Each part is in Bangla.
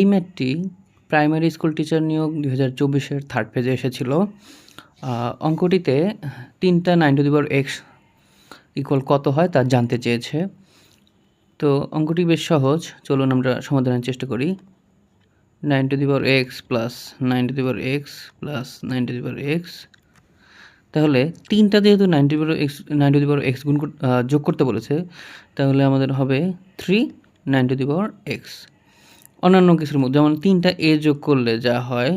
এই ম্যাথটি প্রাইমারি স্কুল টিচার নিয়োগ দুই হাজার চব্বিশের থার্ড পেজে এসেছিল। অঙ্কটিতে তিনটা nine to the power x equal কত হয় তা জানতে চেয়েছে। তো অঙ্কটি বেশ সহজ, চলুন আমরা সমাধানের চেষ্টা করি। Nine to the power x plus nine to the power x plus nine to the power x তাহলে তিনটা যেহেতু nine to the power x nine to the power x গুণ যোগ করতে বলেছে, তাহলে আমাদের হবে three nine to the power x অন্যান্য কিছুর মধ্যে, যেমন তিনটা এ যোগ করলে যা হয়,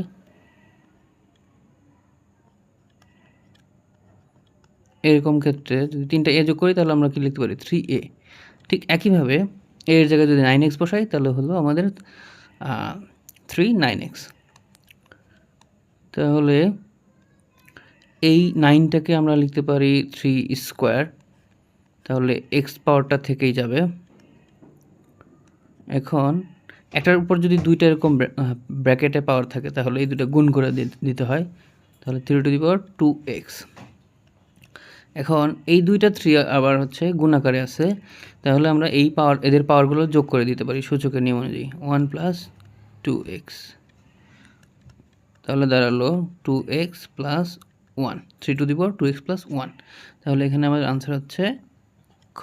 এরকম ক্ষেত্রে যদি তিনটা এ যোগ করি, তাহলে আমরা কি লিখতে পারি? থ্রি এ ঠিক একইভাবে, এর জায়গায় যদি নাইন এক্স বসাই, তাহলে হলো আমাদের থ্রি নাইন এক্স তাহলে এই নাইনটাকে আমরা লিখতে পারি থ্রি স্কোয়ার তাহলে এক্স পাওয়ারটা থেকেই যাবে। এখন একটার উপর যদি দুইটা এরকম ব্র্যাকেটে পাওয়ার থাকে, তাহলে এই দুটো গুণ করে দিতে হয়। তাহলে three to the power two x এখন এই দুইটা থ্রি আবার হচ্ছে গুণাকারে আছে। তাহলে আমরা এই পাওয়ার এদের পাওয়ারগুলো যোগ করে দিতে পারি সূচকের নিয়ম অনুযায়ী। ওয়ান প্লাস টু এক্স তাহলে দাঁড়াল two x plus one three to the power two x plus one তাহলে এখানে আমাদের আনসার হচ্ছে খ।